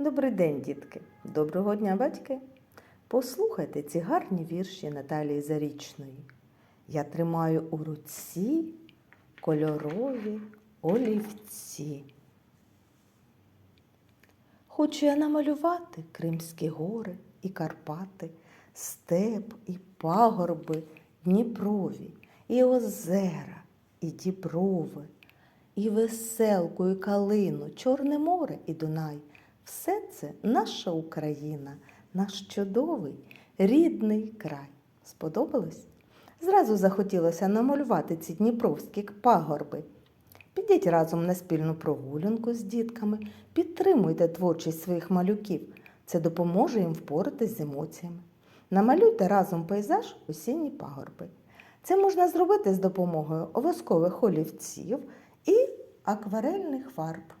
Добрий день, дітки! Доброго дня, батьки! Послухайте ці гарні вірші Наталії Зарічної. Я тримаю у руці кольорові олівці. Хочу я намалювати Кримські гори і Карпати, степ і пагорби Дніпрові, і озера, і діброви, і веселку, і калину, Чорне море і Дунай. Все це наша Україна, наш чудовий рідний край. Сподобалось? Зразу захотілося намалювати ці дніпровські пагорби. Підіть разом на спільну прогулянку з дітками, підтримуйте творчість своїх малюків. Це допоможе їм впоратись з емоціями. Намалюйте разом пейзаж осінні пагорби. Це можна зробити з допомогою воскових олівців і акварельних фарб.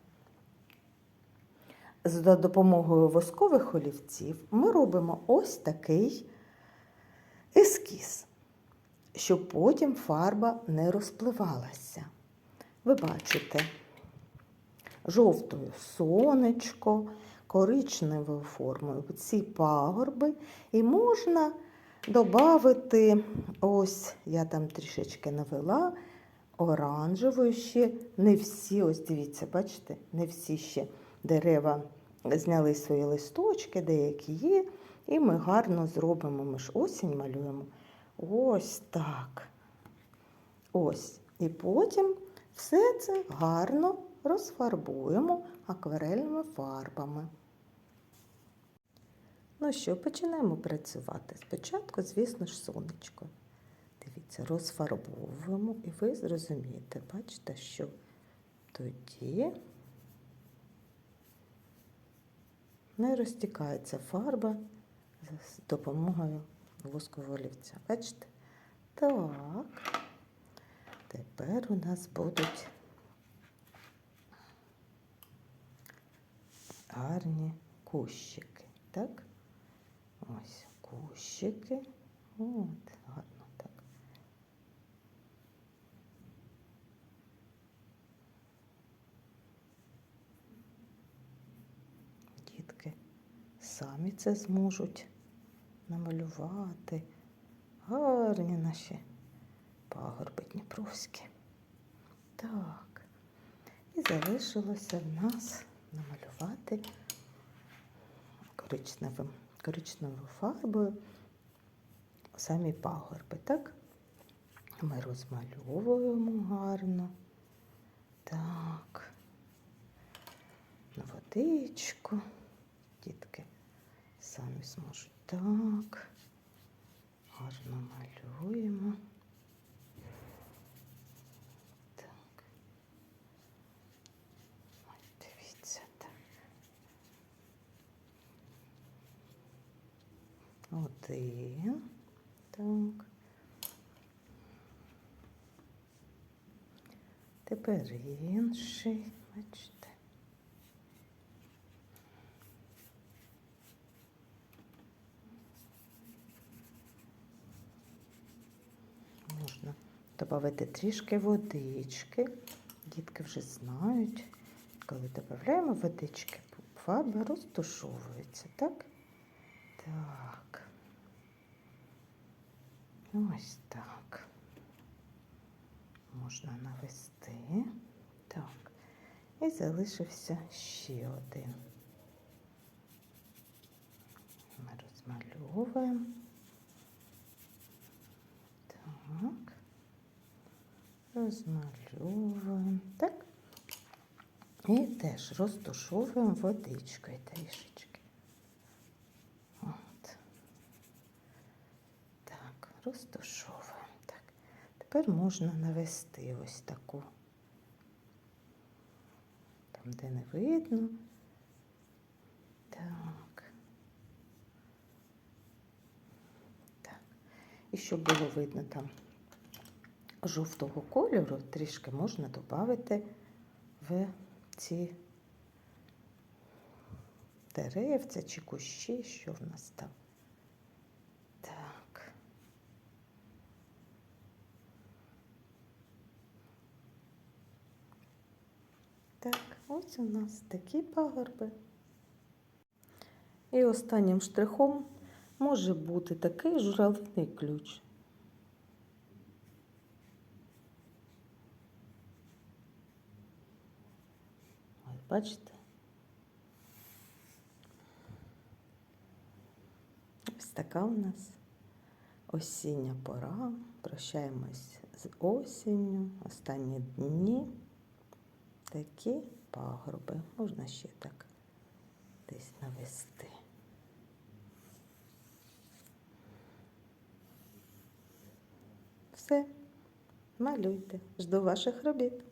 За допомогою воскових олівців ми робимо ось такий ескіз, щоб потім фарба не розпливалася. Ви бачите жовтою сонечко, коричневою формою ці пагорби, і можна додати, ось я там трішечки навела, оранжевою ще не всі, ось дивіться, бачите, не всі ще дерева зняли свої листочки, деякі є, і ми гарно зробимо, ми ж осінь малюємо. Ось так. Ось. І потім все це гарно розфарбуємо акварельними фарбами. Ну що, починаємо працювати. Спочатку, звісно ж, сонечко. Дивіться, розфарбовуємо, і ви зрозумієте, бачите, що тоді не розтікається фарба з допомогою воскового олівця. Бачите? Так. Тепер у нас будуть гарні кущики. Так? Ось кущики. От, гарно так. Дітки самі це зможуть намалювати. Гарні наші пагорби Дніпровські. Так. І залишилося в нас намалювати коричневим, коричневою фарбою самі пагорби, так? Ми розмальовуємо гарно. Так. На водичку. Дітки самі зможуть так. Гарно малюємо. Так. Ось дивіться так. Один. Так. Тепер інший, бачите. Можна додати трішки водички. Дітки вже знають, коли додаємо водички, фарба розтушовується, так? Так. Ось так. Можна навести. Так. І залишився ще один. Ми розмальовуємо. Так. Розмальовуємо. Так. І теж розтушовуємо водичкою трішечки. От. Так, розтушовуємо. Так. Тепер можна навести ось таку. Там, де не видно. Так. Так. І щоб було видно там жовтого кольору, трішки можна додати в ці деревця чи кущі, що в нас там. Так. Так, ось у нас такі пагорби. І останнім штрихом може бути такий журавлиний ключ. Ось бачите? Ось така у нас осіння пора. Прощаємось з осінню, останні дні. Такі пагорби. Можна ще так десь навести. Все, малюйте. Жду ваших робіт.